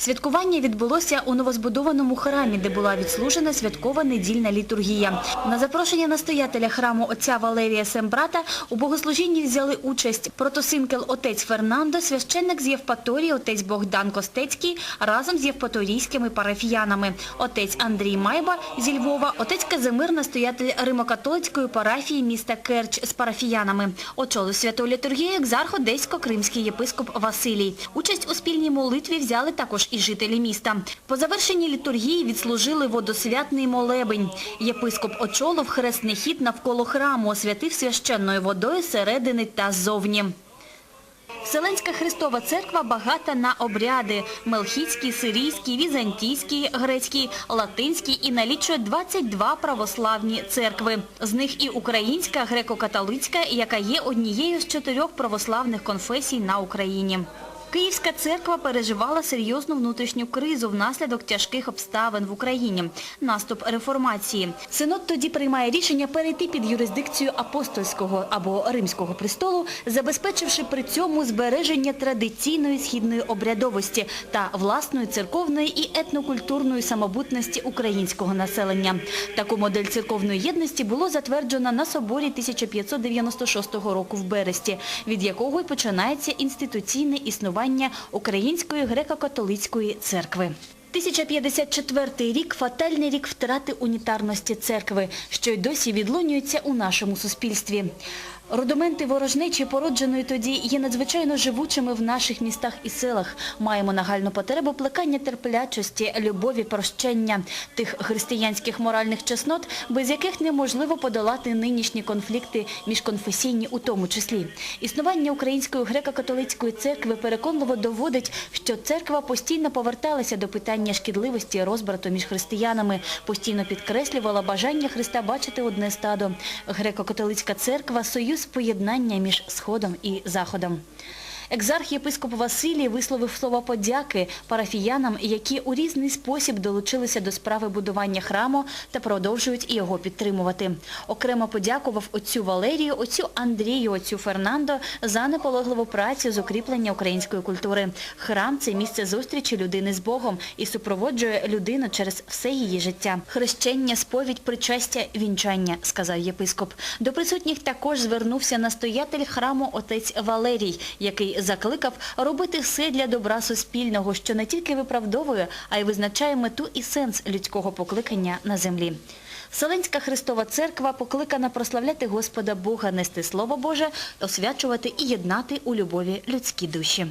Святкування відбулося у новозбудованому храмі, де була відслужена святкова недільна літургія. На запрошення настоятеля храму отця Валерія Сембрата у богослужінні взяли участь протосинкел отець Фернандо, священник з Євпаторії, отець Богдан Костецький, разом з євпаторійськими парафіянами, отець Андрій Майба зі Львова, отець Казимир, настоятель Римокатолицької парафії міста Керч з парафіянами. Очолив святу літургію екзарх Одесько-Кримський єпископ Василій. Участь у спільній молитві взяли також і жителі міста. По завершенні літургії відслужили водосвятний молебень. Єпископ очолив хресний хід навколо храму, освятив священною водою середини та ззовні. Вселенська Христова церква багата на обряди – мелхійський, сирійський, візантійський, грецький, латинський і налічує 22 православні церкви. З них і українська, греко-католицька, яка є однією з чотирьох православних конфесій на Україні. Київська церква переживала серйозну внутрішню кризу внаслідок тяжких обставин в Україні – наступ реформації. Синод тоді приймає рішення перейти під юрисдикцію апостольського або римського престолу, забезпечивши при цьому збереження традиційної східної обрядовості та власної церковної і етнокультурної самобутності українського населення. Таку модель церковної єдності було затверджено на соборі 1596 року в Бересті, від якого й починається інституційне існування Української греко-католицької церкви. 1054 рік – фатальний рік втрати унітарності церкви, що й досі відлунюється у нашому суспільстві. Рудименти ворожнечі, породженої тоді, є надзвичайно живучими в наших містах і селах. Маємо нагальну потребу плекання терплячості, любові, прощення, тих християнських моральних чеснот, без яких неможливо подолати нинішні конфлікти міжконфесійні у тому числі. Існування Української греко-католицької церкви переконливо доводить, що церква постійно поверталася до питання шкідливості розбрату між християнами, постійно підкреслювала бажання Христа бачити одне стадо. Греко-католицька церква – союз поєднання між Сходом і Заходом. Екзарх єпископ Василій висловив слова подяки парафіянам, які у різний спосіб долучилися до справи будування храму та продовжують його підтримувати. Окремо подякував отцю Валерію, отцю Андрію, отцю Фернандо за наполегливу працю з укріплення української культури. Храм – це місце зустрічі людини з Богом і супроводжує людину через все її життя. Хрещення, сповідь, причастя, вінчання, сказав єпископ. До присутніх також звернувся настоятель храму отець Валерій, який закликав робити все для добра суспільного, що не тільки виправдовує, а й визначає мету і сенс людського покликання на землі. Вселенська Христова Церква покликана прославляти Господа Бога, нести Слово Боже, освячувати і єднати у любові людські душі.